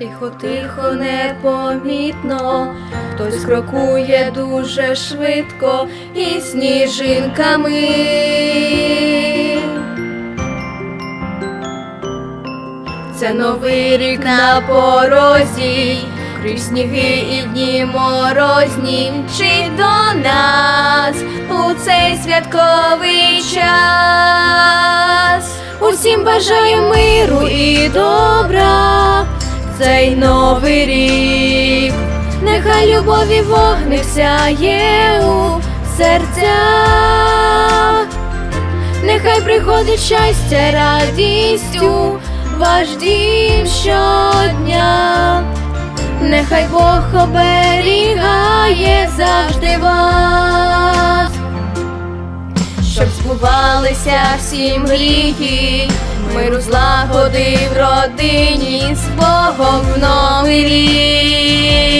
Тихо, тихо, непомітно, хтось крокує дуже швидко і сніжинками. Це новий рік на порозі, крізь сніги і дні морозні, чи до нас у цей святковий час. Усім бажаю миру і добра, цей новий рік. Нехай любові вогник сяє у серцях. Нехай приходить щастя, радістю, ваш дім щодня, нехай Бог оберігає завжди вас, щоб збувалися всі мрії, миру злагоди в родині з Богом в новий рік.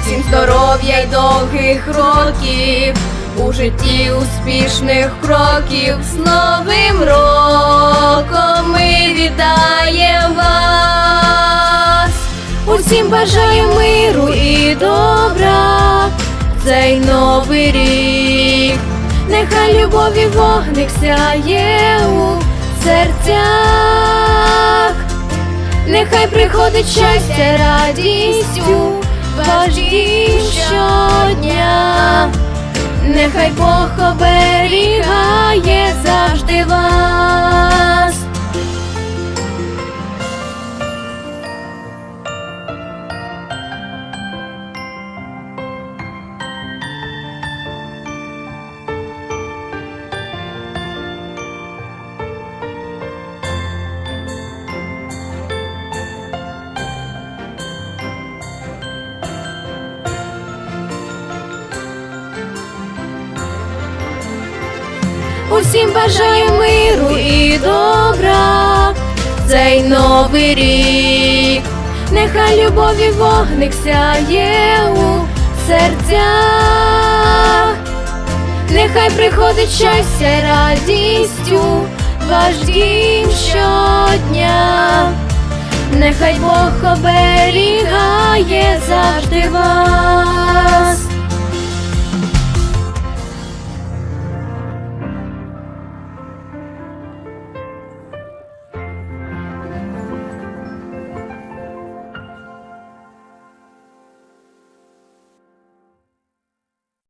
Всім здоров'я й довгих років, у житті успішних кроків, з Новим роком ми вітаємо вас. Усім бажаю миру і добра, цей новий рік. Нехай любові вогник сяє у серцях. Нехай приходить щастя, радістю, нехай Бог оберігає Усім бажаю миру і добра, цей новий рік. Нехай любові вогник сяє у серцях. Нехай приходить щастя, радістю, ваш дім щодня. Нехай Бог оберігає завжди вас.